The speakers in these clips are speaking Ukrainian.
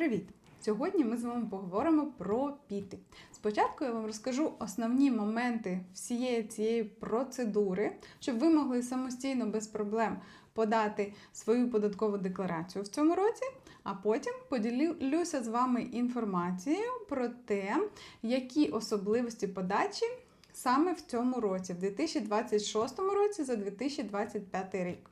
Привіт! Сьогодні ми з вами поговоримо про піти. Спочатку я вам розкажу основні моменти всієї цієї процедури, щоб ви могли самостійно без проблем подати свою податкову декларацію в цьому році, а потім поділюся з вами інформацією про те, які особливості подачі саме в цьому році, в 2026 році за 2025 рік.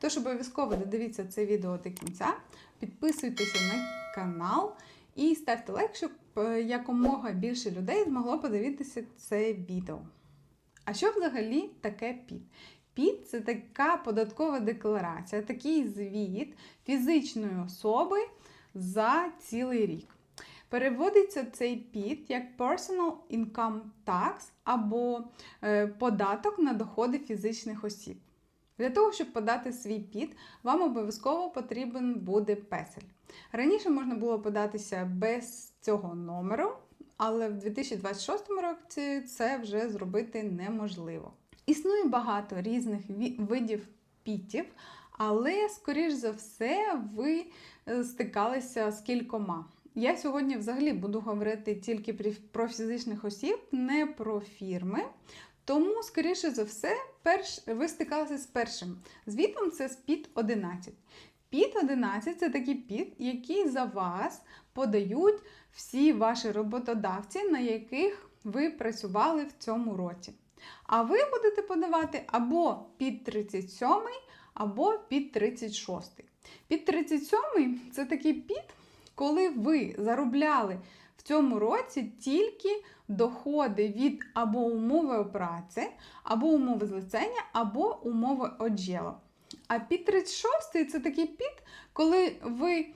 Тож обов'язково додивіться це відео до кінця, підписуйтеся на канал і ставте лайк, щоб е, якомога більше людей змогло подивитися це відео. А що взагалі таке ПІТ? ПІТ це така податкова декларація, такий звіт фізичної особи за цілий рік. Переводиться цей ПІТ як Personal Income Tax або е, податок на доходи фізичних осіб. Для того, щоб подати свій піт, вам обов'язково потрібен буде песель. Раніше можна було податися без цього номеру, але в 2026 році це вже зробити неможливо. Існує багато різних видів пітів, але, скоріш за все, ви е, стикалися з кількома. Я сьогодні взагалі буду говорити тільки про фізичних осіб, не про фірми. Тому, скоріше за все, перш... ви стикалися з першим звітом це з ПІТ 11. ПІТ 11 це такий ПІТ, який за вас подають всі ваші роботодавці, на яких ви працювали в цьому році. А ви будете подавати або під 37, або під 36. Під 37 це такий піт, коли ви заробляли в цьому році тільки доходи від або умови праці, або умови злицення, або умови оділу. А під 36 це такий піт, коли ви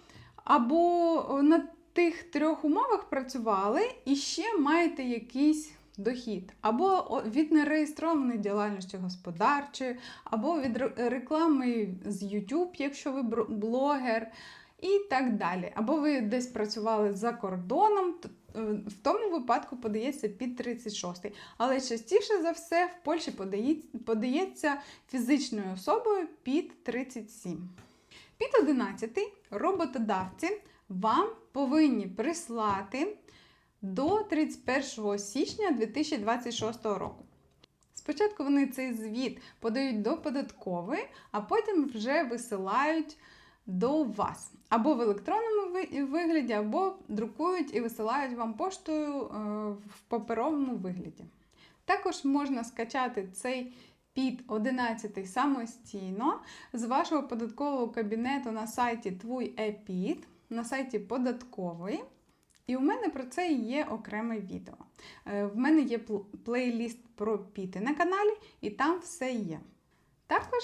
або на тих трьох умовах працювали і ще маєте якийсь дохід, або від нереєстрованої діяльності господарчої, або від реклами з YouTube, якщо ви блогер, і так далі. Або ви десь працювали за кордоном, е, в тому випадку подається під 36. Але частіше за все в Польщі подається фізичною особою під 37. Під 11 роботодавці вам повинні прислати до 31 січня 2026 року. Спочатку вони цей звіт подають до податкової, а потім вже висилають до вас. Або в електронному вигляді, або друкують і висилають вам поштою е, в паперовому вигляді. Також можна скачати цей під 11 самостійно з вашого податкового кабінету на сайті Твій ЕПІД, на сайті податкової. І у мене про це є окреме відео. Е, В мене є плейліст про піти на каналі, і там все є. Також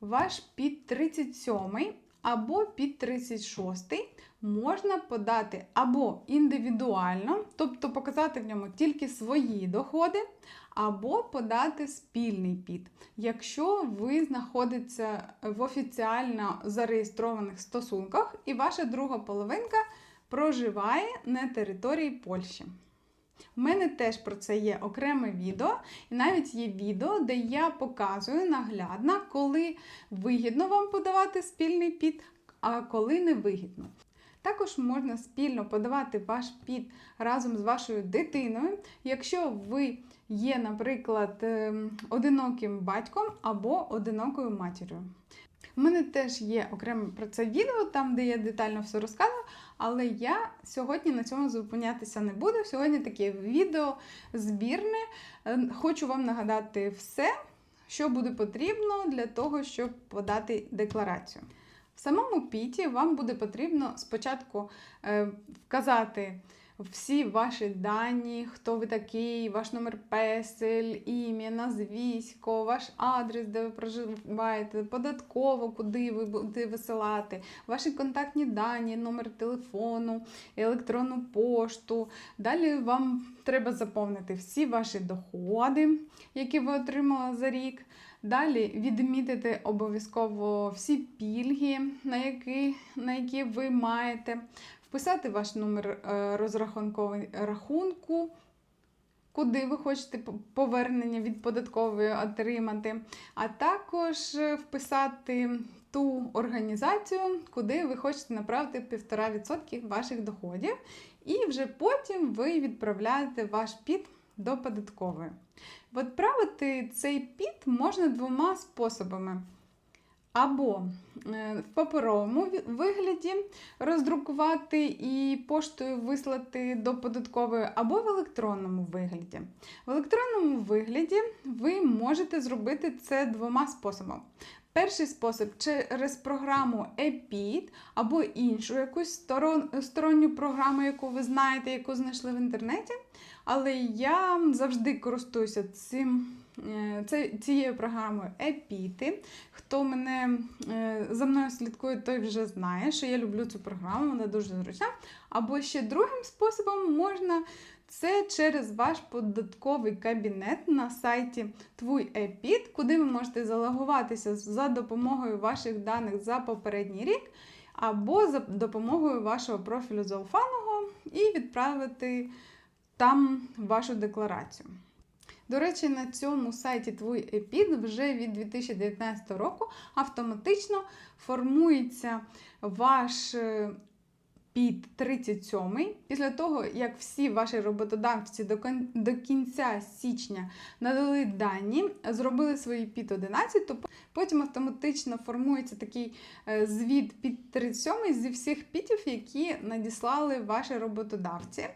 ваш під 37 або під 36 можна подати або індивідуально, тобто показати в ньому тільки свої доходи, або подати спільний під, якщо ви знаходитеся в офіціально зареєстрованих стосунках і ваша друга половинка проживає на території Польщі. У мене теж про це є окреме відео, і навіть є відео, де я показую наглядно, коли вигідно вам подавати спільний під, а коли не вигідно. Також можна спільно подавати ваш під разом з вашою дитиною, якщо ви є, наприклад, ем, одиноким батьком або одинокою матір'ю. У мене теж є окреме про це відео, там, де я детально все розказую, але я сьогодні на цьому зупинятися не буду. Сьогодні таке відео збірне. Е, Хочу вам нагадати все, що буде потрібно для того, щоб подати декларацію. В самому піті вам буде потрібно спочатку е, вказати всі ваші дані, хто ви такий, ваш номер песель, ім'я, назвісько, ваш адрес, де ви проживаєте, податково, куди ви будете висилати, ваші контактні дані, номер телефону, електронну пошту. Далі вам треба заповнити всі ваші доходи, які ви отримали за рік. Далі відмітити обов'язково всі пільги, на які, на які ви маєте, вписати ваш номер е, розрахункового рахунку, куди ви хочете повернення від податкової отримати, а також е, вписати ту організацію, куди ви хочете направити 1,5% ваших доходів, і вже потім ви відправляєте ваш піт до податкової. Відправити цей піт можна двома способами. Або е, в паперовому вигляді роздрукувати і поштою вислати до податкової, або в електронному вигляді. В електронному вигляді ви можете зробити це двома способами. Перший спосіб через програму EPID або іншу якусь сторон, сторонню програму, яку ви знаєте, яку знайшли в інтернеті. Але я завжди користуюся цим, е, цією програмою EPID. Хто мене е, за мною слідкує, той вже знає, що я люблю цю програму, вона дуже зручна. Або ще другим способом можна це через ваш податковий кабінет на сайті Твій ЕПІД, куди ви можете залогуватися за допомогою ваших даних за попередній рік, або за допомогою вашого профілю зауфаного і відправити там вашу декларацію. До речі, на цьому сайті Твій ЕПІД вже від 2019 року автоматично формується ваш е, під 37 після того, як всі ваші роботодавці до кінця січня надали дані, зробили свої під 11, то потім автоматично формується такий е, звіт під 37 зі всіх пітів, які надіслали ваші роботодавці.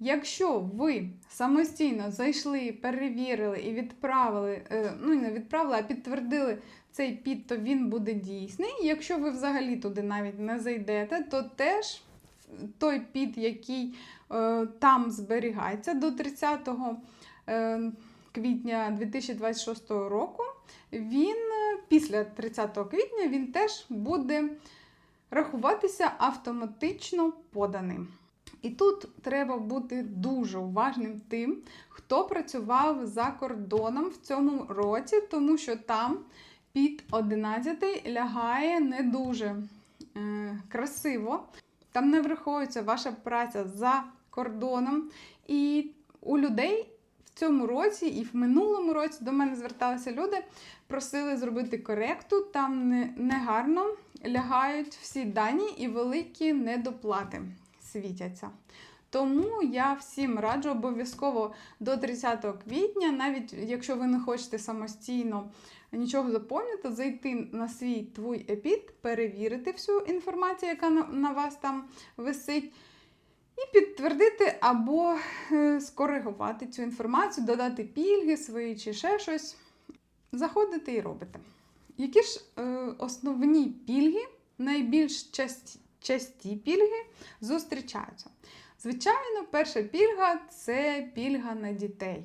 Якщо ви самостійно зайшли, перевірили і відправили, е, ну не відправили, а підтвердили цей під, то він буде дійсний. Якщо ви взагалі туди навіть не зайдете, то теж той під, який е, там зберігається до 30 е, квітня 2026 року, він після 30 квітня він теж буде рахуватися автоматично поданим. І тут треба бути дуже уважним тим, хто працював за кордоном в цьому році, тому що там під 11 лягає не дуже е, красиво. Там не враховується ваша праця за кордоном. І у людей в цьому році і в минулому році до мене зверталися люди, просили зробити коректу, там негарно не лягають всі дані і великі недоплати світяться. Тому я всім раджу обов'язково до 30 квітня, навіть якщо ви не хочете самостійно нічого заповнити, зайти на свій твій епід, перевірити всю інформацію, яка на вас там висить. І підтвердити або е, скоригувати цю інформацію, додати пільги свої чи ще щось. Заходите і робите. Які ж е, основні пільги, найбільш часті, часті пільги зустрічаються? Звичайно, перша пільга це пільга на дітей.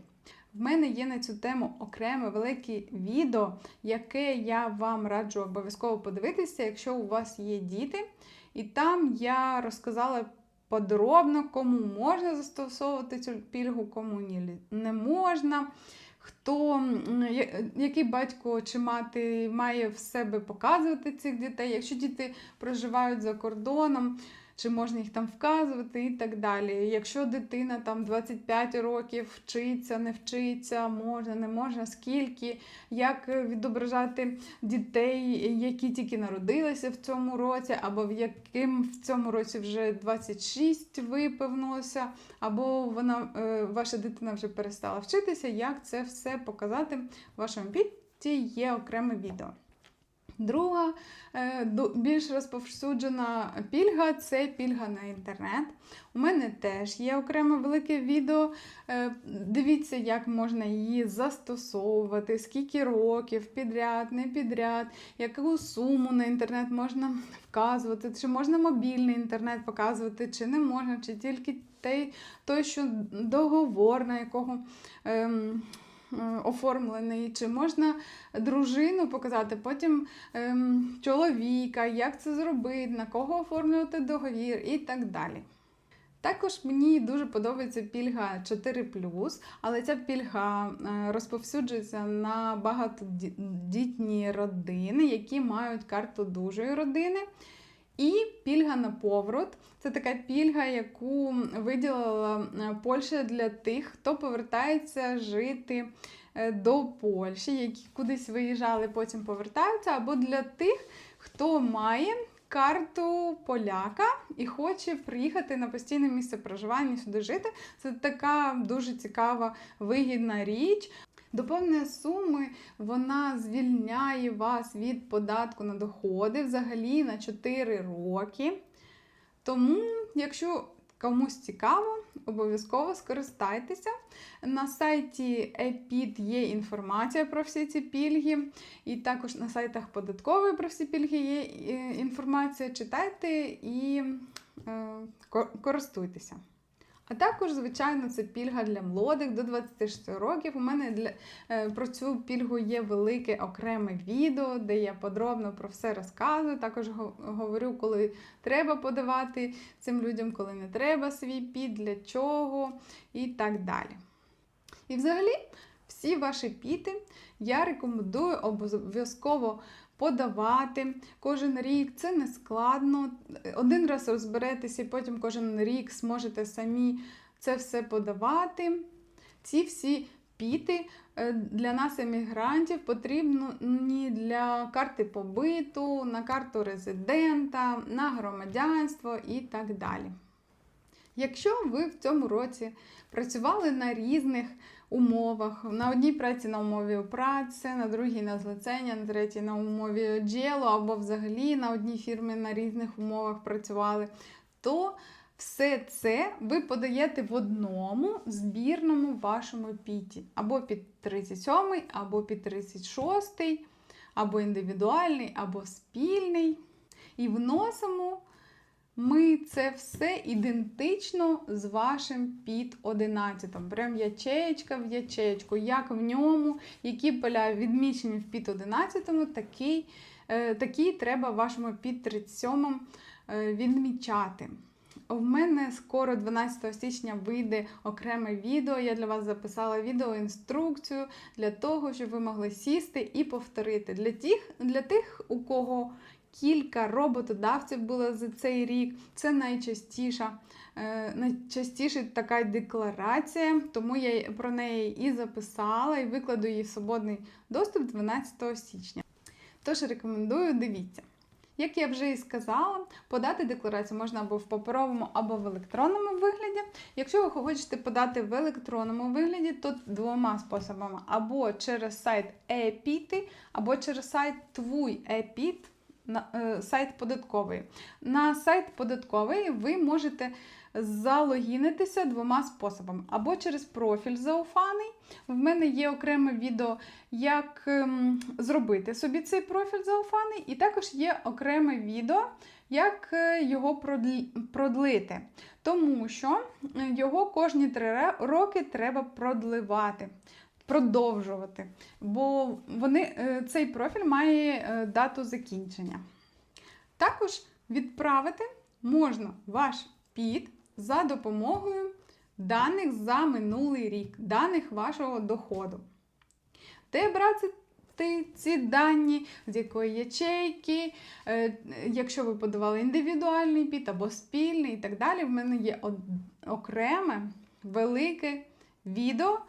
В мене є на цю тему окреме велике відео, яке я вам раджу обов'язково подивитися, якщо у вас є діти. І там я розказала подробно, кому можна застосовувати цю пільгу, кому не можна. Хто, який батько чи мати має в себе показувати цих дітей, якщо діти проживають за кордоном, чи можна їх там вказувати і так далі. Якщо дитина там 25 років вчиться, не вчиться, можна, не можна, скільки, як відображати дітей, які тільки народилися в цьому році, або в яким в цьому році вже 26 виповнилося, або вона, е, ваша дитина вже перестала вчитися, як це все показати в вашому підті є окреме відео. Друга е, більш розповсюджена пільга це пільга на інтернет. У мене теж є окреме велике відео. Е, дивіться, як можна її застосовувати, скільки років, підряд, не підряд, яку суму на інтернет можна вказувати, чи можна мобільний інтернет показувати, чи не можна, чи тільки той, той що договор, на якого. Ем, оформлений, чи можна дружину показати, потім ем, чоловіка, як це зробити, на кого оформлювати договір і так далі. Також мені дуже подобається пільга 4, але ця пільга е, розповсюджується на багатодітні родини, які мають карту дужої родини. І пільга на поворот це така пільга, яку виділила е, Польща для тих, хто повертається жити е, до Польщі, які кудись виїжджали, потім повертаються, або для тих, хто має карту поляка і хоче приїхати на постійне місце проживання сюди жити. Це така дуже цікава, вигідна річ. До суми вона звільняє вас від податку на доходи взагалі на 4 роки. Тому, якщо комусь цікаво, обов'язково скористайтеся. На сайті EPID є інформація про всі ці пільги, і також на сайтах податкової про всі пільги є е, інформація. Читайте і е, користуйтеся. А також, звичайно, це пільга для молодих до 26 років. У мене для, е, про цю пільгу є велике окреме відео, де я подробно про все розказую. Також говорю, коли треба подавати цим людям, коли не треба свій під, для чого і так далі. І взагалі, всі ваші піти я рекомендую обов'язково подавати кожен рік. Це не складно. Один раз розберетеся, і потім кожен рік зможете самі це все подавати. Ці всі піти е, для нас, емігрантів, потрібні для карти побиту, на карту резидента, на громадянство і так далі. Якщо ви в цьому році працювали на різних умовах, на одній праці на умові праці, на другій на злицення, на третій на умові джелу, або взагалі на одній фірмі на різних умовах працювали, то все це ви подаєте в одному збірному вашому піті. Або під 37, або під 36, або індивідуальний, або спільний. І вносимо ми це все ідентично з вашим під 11. Прям ячеєчка в ячеєчку. Як в ньому, які поля відмічені в під 11, такий, е, такий треба вашому під 37 е, відмічати. У мене скоро 12 січня вийде окреме відео. Я для вас записала відеоінструкцію для того, щоб ви могли сісти і повторити. Для тих, для тих у кого кілька роботодавців було за цей рік, це найчастіша, е, найчастіша така декларація, тому я про неї і записала, і викладу її в свободний доступ 12 січня. Тож рекомендую, дивіться. Як я вже і сказала, подати декларацію можна або в паперовому, або в електронному вигляді. Якщо ви хочете подати в електронному вигляді, то двома способами: або через сайт ePIT, або через сайт Твій ePIT, на- е, сайт податковий. На сайт податковий ви можете залогінитися двома способами: або через профіль зауфаний. В мене є окреме відео, як ем, зробити собі цей профіль зауфаний, і також є окреме відео, як е, його продлити. Тому що е, його кожні три роки треба продливати. Продовжувати, бо вони, е, цей профіль має е, дату закінчення. Також відправити можна ваш під за допомогою даних за минулий рік, даних вашого доходу. Де брати ці дані, з якої ячейки, е, якщо ви подавали індивідуальний під або спільний і так далі, в мене є окреме велике відео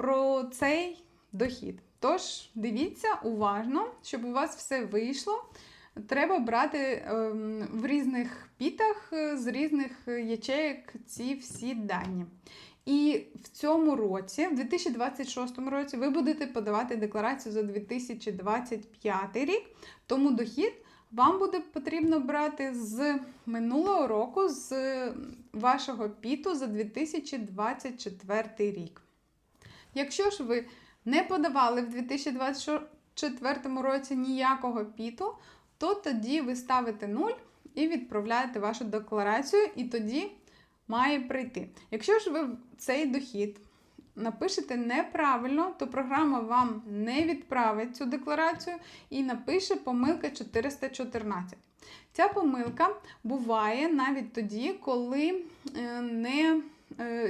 про цей дохід. Тож дивіться уважно, щоб у вас все вийшло. Треба брати ем, в різних пітах е, з різних ячеїк ці всі дані. І в цьому році, в 2026 році, ви будете подавати декларацію за 2025 рік, тому дохід вам буде потрібно брати з минулого року, з вашого піту за 2024 рік. Якщо ж ви не подавали в 2024 році ніякого піту, то тоді ви ставите 0 і відправляєте вашу декларацію, і тоді має прийти. Якщо ж ви цей дохід напишете неправильно, то програма вам не відправить цю декларацію і напише помилка 414. Ця помилка буває навіть тоді, коли е, не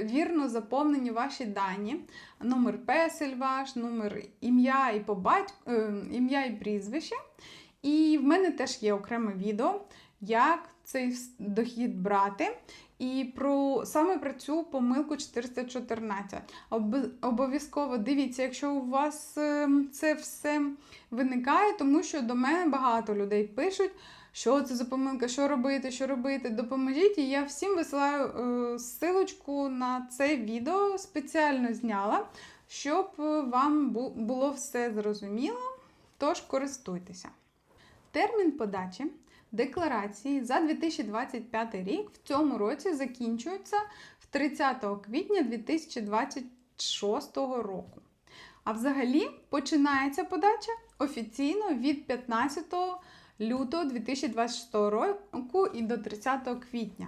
вірно заповнені ваші дані, номер песель ваш, номер ім'я і по батьку, е, ім'я і прізвище. І в мене теж є окреме відео, як цей дохід брати. І про саме про цю помилку 414. Обов'язково дивіться, якщо у вас ем, це все виникає, тому що до мене багато людей пишуть, що це за помилка, що робити, що робити, допоможіть. І я всім висилаю е, ссылочку на це відео, спеціально зняла, щоб е, вам бу- було все зрозуміло. Тож користуйтеся. Термін подачі декларації за 2025 рік в цьому році закінчується в 30 квітня 2026 року. А взагалі починається подача офіційно від 15 лютого 2026 року і до 30 квітня.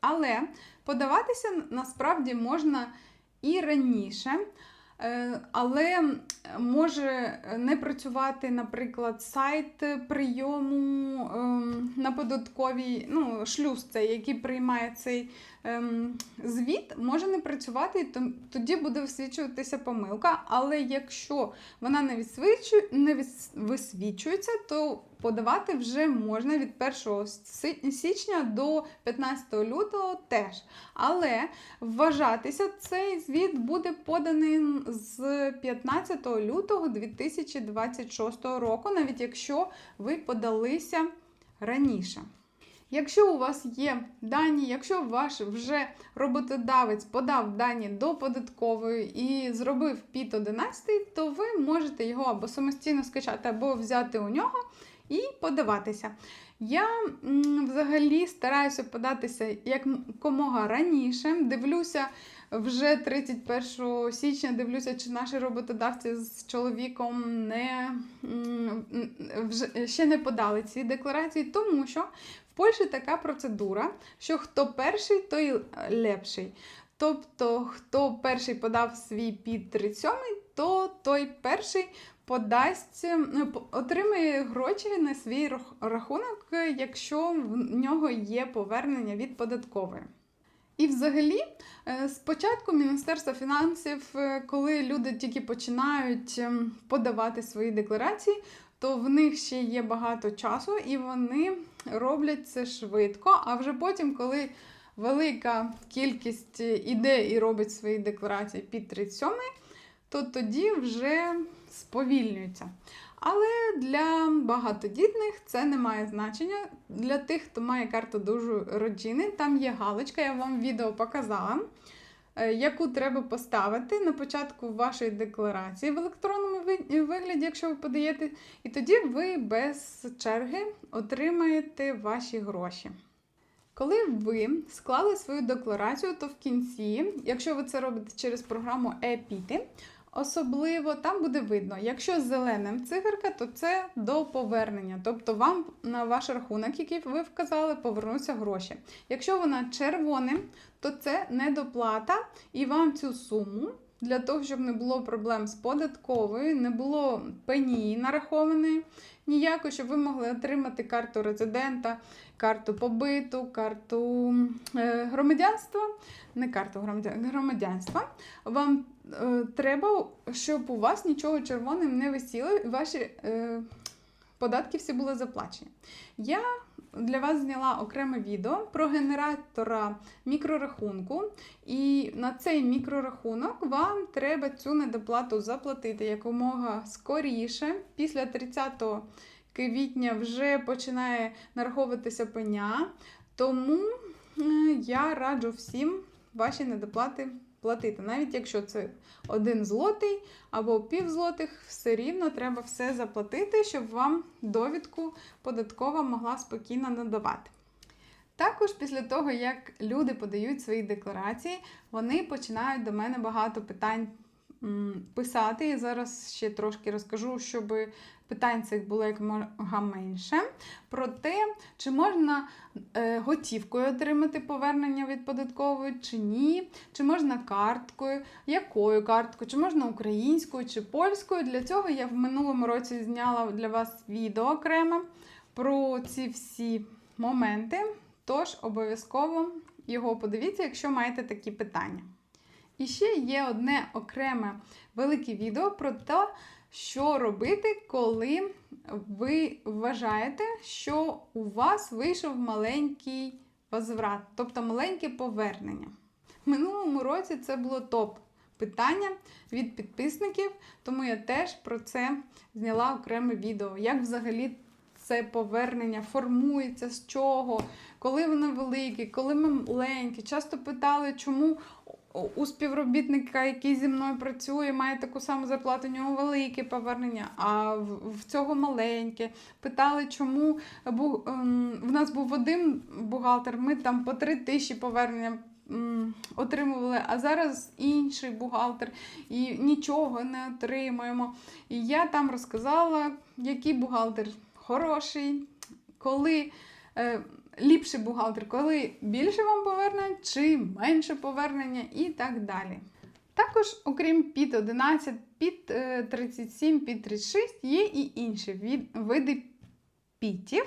Але подаватися насправді можна і раніше. Е, Але може не працювати, наприклад, сайт прийому ем, на податковій, ну, шлюз цей, який приймає цей ем, звіт, може не працювати, і тоді буде висвічуватися помилка. Але якщо вона не, відсвічу, не висвічується, то подавати вже можна від 1 січня до 15 лютого теж. Але вважатися цей звіт буде поданий з 15 лютого 2026 року, навіть якщо ви подалися раніше. Якщо у вас є дані, якщо ваш вже роботодавець подав дані до податкової і зробив піт 11, то ви можете його або самостійно скачати, або взяти у нього і подаватися. Я взагалі стараюся податися якомога раніше. Дивлюся вже 31 січня, дивлюся, чи наші роботодавці з чоловіком не вже ще не подали ці декларації, тому що в Польщі така процедура, що хто перший, той лепший. Тобто, хто перший подав свій під 37, то той перший подасть, ну, отримає гроші на свій рахунок, якщо в нього є повернення від податкової. І взагалі, е, спочатку Міністерство фінансів, е, коли люди тільки починають ем, подавати свої декларації, то в них ще є багато часу, і вони роблять це швидко. А вже потім, коли велика кількість іде і робить свої декларації під 37, то тоді вже сповільнюється. Але для багатодітних це не має значення. Для тих, хто має карту дуже родини, там є галочка, я вам відео показала, яку треба поставити на початку вашої декларації в електронному вигляді, якщо ви подаєте, і тоді ви без черги отримаєте ваші гроші. Коли ви склали свою декларацію, то в кінці, якщо ви це робите через програму e-Pity, Особливо там буде видно, якщо зеленим циферка, то це до повернення. Тобто вам на ваш рахунок, який ви вказали, повернуться гроші. Якщо вона червоним, то це недоплата, і вам цю суму для того, щоб не було проблем з податковою, не було пені нарахованої ніякої, щоб ви могли отримати карту резидента, карту побиту, карту е, громадянства, не карту громадянства. Вам треба, щоб у вас нічого червоним не висіло, і ваші е, податки всі були заплачені. Я для вас зняла окреме відео про генератора мікрорахунку, і на цей мікрорахунок вам треба цю недоплату заплатити якомога скоріше. Після 30 квітня вже починає нараховуватися пеня, тому е, я раджу всім ваші недоплати платити. Навіть якщо це один злотий або пів злотих, все рівно треба все заплатити, щоб вам довідку податкова могла спокійно надавати. Також після того, як люди подають свої декларації, вони починають до мене багато питань писати. І зараз ще трошки розкажу, щоб питань цих було якомога менше. Про те, чи можна е, готівкою отримати повернення від податкової, чи ні, чи можна карткою, якою карткою, чи можна українською чи польською. Для цього я в минулому році зняла для вас відео окремо про ці всі моменти. Тож обов'язково його подивіться, якщо маєте такі питання. І ще є одне окреме велике відео про те, що робити, коли ви вважаєте, що у вас вийшов маленький возврат, тобто маленьке повернення. В минулому році це було топ питання від підписників, тому я теж про це зняла окреме відео. Як взагалі це повернення формується, з чого, коли воно велике, коли маленьке. Часто питали, чому у співробітника, який зі мною працює, має таку саму зарплату, у нього велике повернення, а в, цього маленьке. Питали, чому ем, в нас був один бухгалтер, ми там по три тисячі повернення отримували, а зараз інший бухгалтер і нічого не отримуємо. І я там розказала, який бухгалтер хороший, коли. Е, ліпший бухгалтер, коли більше вам поверне чи менше повернення і так далі. Також, окрім під 11, під 37, під 36, є і інші види пітів.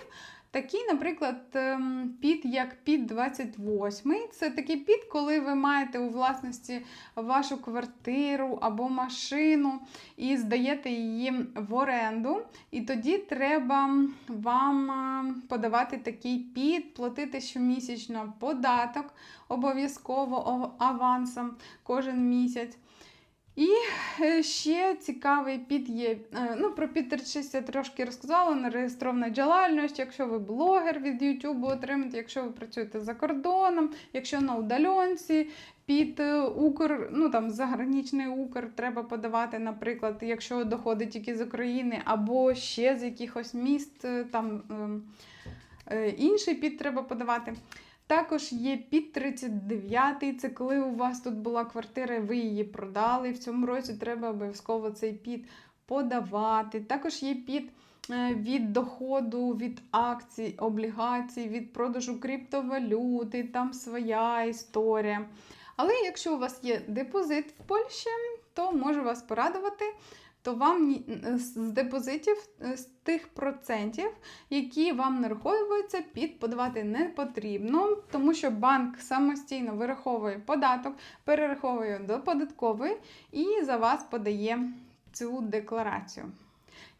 Такий, наприклад, ем, під як під 28. Це такий під, коли ви маєте у власності вашу квартиру або машину і здаєте її в оренду. І тоді треба вам е, подавати такий під, платити щомісячно податок обов'язково авансом кожен місяць. І е, ще цікавий під є. е, Ну, про під 36 я трошки розказала, нереєстрована діяльність, якщо ви блогер від YouTube отримаєте, якщо ви працюєте за кордоном, якщо на удаленці, під е, Укр, ну там заграничний Укр треба подавати, наприклад, якщо доходить тільки з України, або ще з якихось міст, там ем, інший під треба подавати. Також є під 39 це коли у вас тут була квартира, ви її продали. В цьому році треба обов'язково цей під подавати. Також є під е, від доходу, від акцій, облігацій, від продажу криптовалюти, там своя історія. Але якщо у вас є депозит в Польщі, то можу вас порадувати. То вам з депозитів е, з тих процентів, які вам нараховуються, під подавати не потрібно, тому що банк самостійно вираховує податок, перераховує до податкової і за вас подає цю декларацію.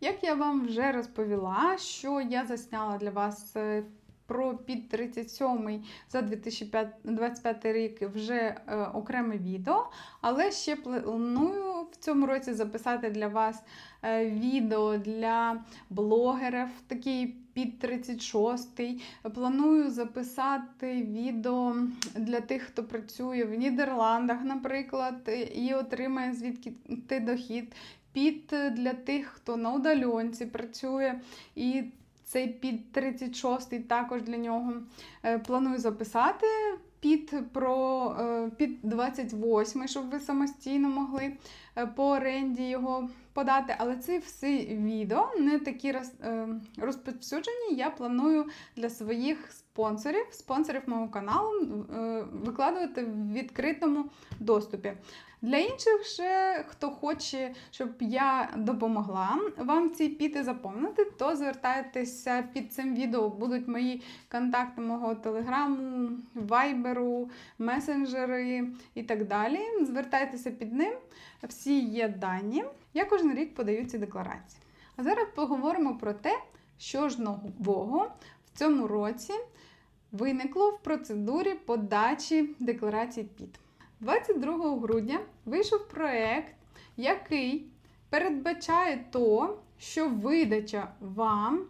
Як я вам вже розповіла, що я засняла для вас е, про під 37 за 2025 рік вже е, окреме відео, але ще планую в цьому році записати для вас е, відео для блогерів, такий під 36-й. Планую записати відео для тих, хто працює в Нідерландах, наприклад, і отримає звідки ти дохід. Під е, для тих, хто на удаленці працює, і цей під 36 також для нього е, планую записати. Під про е, під 28, щоб ви самостійно могли е, по оренді його подати. Але ці всі відео не такі е, розповсюджені. Я планую для своїх спонсорів, спонсорів мого каналу, е, викладувати в відкритому доступі. Для інших же, хто хоче, щоб я допомогла вам ці піти заповнити, то звертайтеся під цим відео. Будуть мої контакти мого телеграму, вайберу, месенджери і так далі. Звертайтеся під ним, всі є дані. Я кожен рік подаю ці декларації. А зараз поговоримо про те, що ж нового в цьому році виникло в процедурі подачі декларації ПІД. 22 грудня вийшов проект, який передбачає то, що видача вам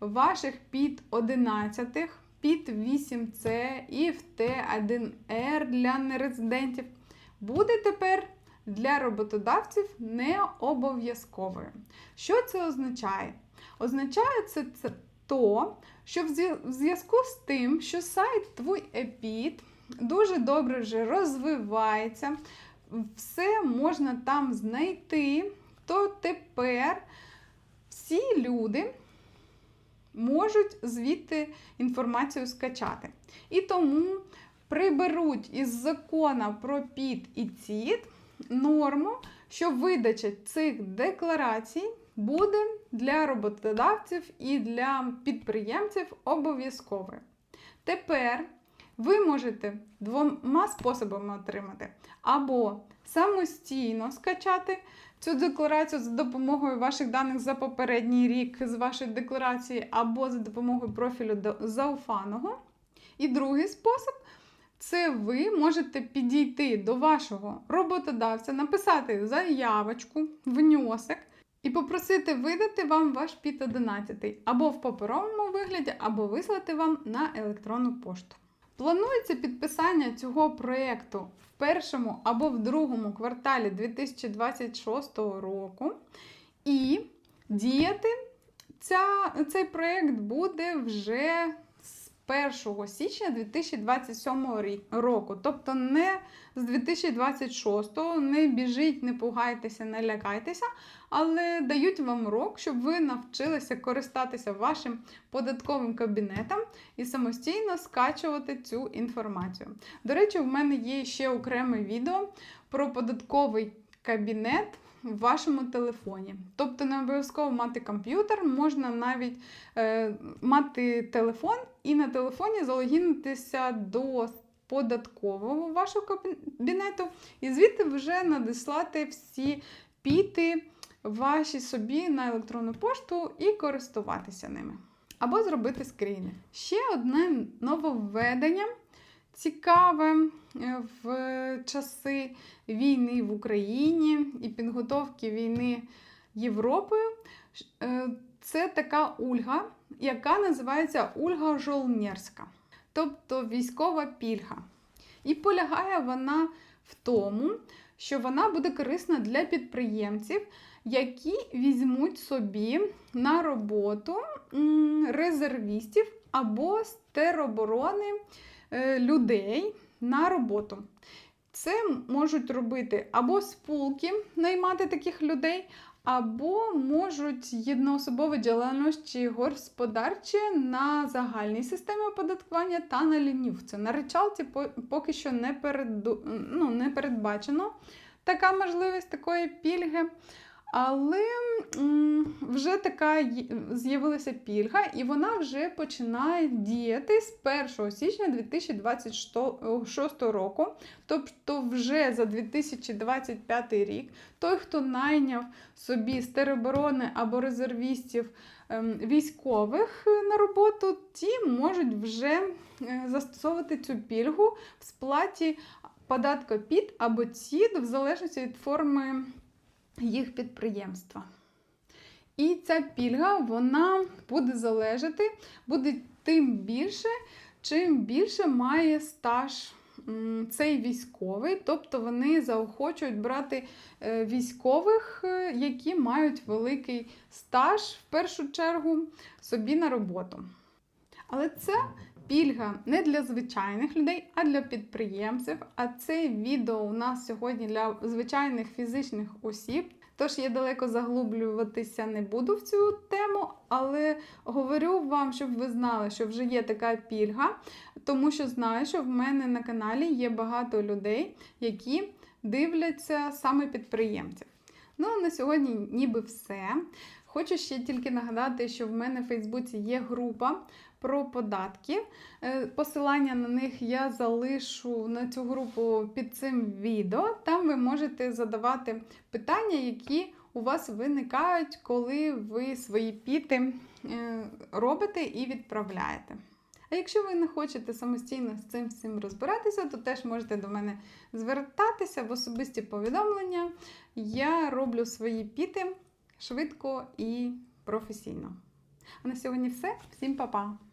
ваших під 11, під 8С і в Т1Р для нерезидентів буде тепер для роботодавців не обов'язковою. Що це означає? Означає це, це то, що в зв'язку з тим, що сайт твій епід дуже добре вже розвивається, все можна там знайти, то тепер всі люди можуть звідти інформацію скачати. І тому приберуть із закону про ПІД і ЦІД норму, що видача цих декларацій буде для роботодавців і для підприємців обов'язковою. Тепер ви можете двома способами отримати. Або самостійно скачати цю декларацію за допомогою ваших даних за попередній рік з вашої декларації, або за допомогою профілю зауфаного. І другий спосіб це ви можете підійти до вашого роботодавця, написати заявочку, внесок і попросити видати вам ваш ПІТ 11 або в паперовому вигляді, або вислати вам на електронну пошту. Планується підписання цього проєкту в першому або в другому кварталі 2026 року. І діяти ця, цей проєкт буде вже 1 січня 2027 року. Тобто не з 2026, не біжіть, не пугайтеся, не лякайтеся, але дають вам рок, щоб ви навчилися користатися вашим податковим кабінетом і самостійно скачувати цю інформацію. До речі, в мене є ще окреме відео про податковий кабінет в вашому телефоні. Тобто не обов'язково мати комп'ютер, можна навіть е, мати телефон і на телефоні залогінитися до податкового вашого кабінету, і звідти вже надіслати всі піти ваші собі на електронну пошту і користуватися ними. Або зробити скріни. Ще одне нововведення цікаве е, в часи війни в Україні і підготовки війни Європою. Е, Це така ульга, яка називається Ульга Жолнєрська, тобто військова пільга. І полягає вона в тому, що вона буде корисна для підприємців, які візьмуть собі на роботу резервістів або з тероборони е, людей на роботу. Це можуть робити або спулки, наймати таких людей, або можуть єдноособові діяльності господарчі на загальній системі оподаткування та на лінівці. На речалці по- поки що не, переду... ну, не передбачено така можливість такої пільги. Але вже така з'явилася пільга, і вона вже починає діяти з 1 січня 2026 року. Тобто, вже за 2025 рік той, хто найняв собі з або резервістів ем, військових на роботу, ті можуть вже е, застосовувати цю пільгу в сплаті податку ПІД або ЦІД в залежності від форми їх підприємства. І ця пільга вона буде залежати, буде тим більше, чим більше має стаж цей військовий, тобто вони заохочують брати е, військових, е, які мають великий стаж в першу чергу собі на роботу. Але це пільга не для звичайних людей, а для підприємців. А це відео у нас сьогодні для звичайних фізичних осіб. Тож я далеко заглублюватися не буду в цю тему, але говорю вам, щоб ви знали, що вже є така пільга, тому що знаю, що в мене на каналі є багато людей, які дивляться саме підприємців. Ну, а на сьогодні ніби все. Хочу ще тільки нагадати, що в мене в Фейсбуці є група про податки. Е, Посилання на них я залишу на цю групу під цим відео. Там ви можете задавати питання, які у вас виникають, коли ви свої піти е, робите і відправляєте. А якщо ви не хочете самостійно з цим всім розбиратися, то теж можете до мене звертатися в особисті повідомлення. Я роблю свої піти швидко і професійно. А на сьогодні все. Всім па-па!